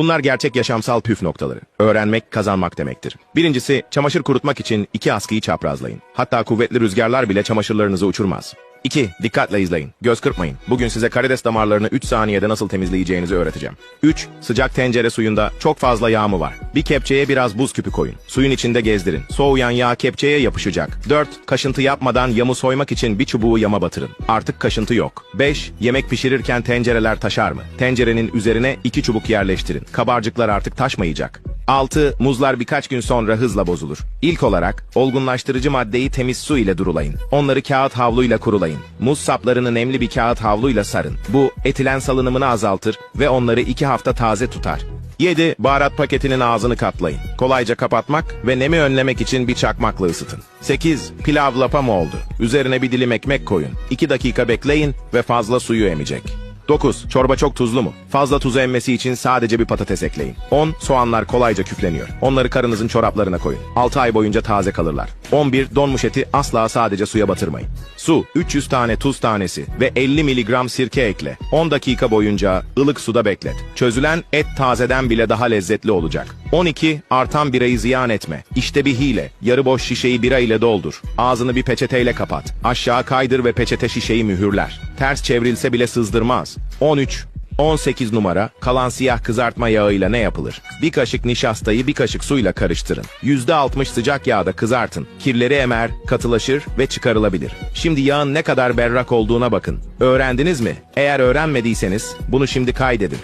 Bunlar gerçek yaşamsal püf noktaları. Öğrenmek kazanmak demektir. Birincisi çamaşır kurutmak için iki askıyı çaprazlayın. Hatta kuvvetli rüzgarlar bile çamaşırlarınızı uçurmaz. 2. Dikkatle izleyin. Göz kırpmayın. Bugün size karides damarlarını 3 saniyede nasıl temizleyeceğinizi öğreteceğim. 3. Sıcak tencere suyunda çok fazla yağ mı var? Bir kepçeye biraz buz küpü koyun. Suyun içinde gezdirin. Soğuyan yağ kepçeye yapışacak. 4. Kaşıntı yapmadan yamı soymak için bir çubuğu yama batırın. Artık kaşıntı yok. 5. Yemek pişirirken tencereler taşar mı? Tencerenin üzerine iki çubuk yerleştirin. Kabarcıklar artık taşmayacak. 6. Muzlar birkaç gün sonra hızla bozulur. İlk olarak olgunlaştırıcı maddeyi temiz su ile durulayın. Onları kağıt havluyla kurulayın. Muz saplarını nemli bir kağıt havluyla sarın. Bu etilen salınımını azaltır ve onları 2 hafta taze tutar. 7. Baharat paketinin ağzını katlayın. Kolayca kapatmak ve nemi önlemek için bir çakmakla ısıtın. 8. Pilav lapa mı oldu? Üzerine bir dilim ekmek koyun. 2 dakika bekleyin ve fazla suyu emecek. 9. Çorba çok tuzlu mu? Fazla tuzu emmesi için sadece bir patates ekleyin. 10. Soğanlar kolayca küfleniyor. Onları karınızın çoraplarına koyun. 6 ay boyunca taze kalırlar. 11. Donmuş eti asla sadece suya batırmayın. Su, 300 tane tuz tanesi ve 50 miligram sirke ekle. 10 dakika boyunca ılık suda beklet. Çözülen et tazeden bile daha lezzetli olacak. 12. Artan birayı ziyan etme. İşte bir hile. Yarı boş şişeyi bira ile doldur. Ağzını bir peçeteyle kapat. Aşağı kaydır ve peçete şişeyi mühürler. Ters çevrilse bile sızdırmaz. 13. 18 numara kalan siyah kızartma yağıyla ne yapılır? Bir kaşık nişastayı bir kaşık suyla karıştırın. %60 sıcak yağda kızartın. Kirleri emer, katılaşır ve çıkarılabilir. Şimdi yağın ne kadar berrak olduğuna bakın. Öğrendiniz mi? Eğer öğrenmediyseniz bunu şimdi kaydedin.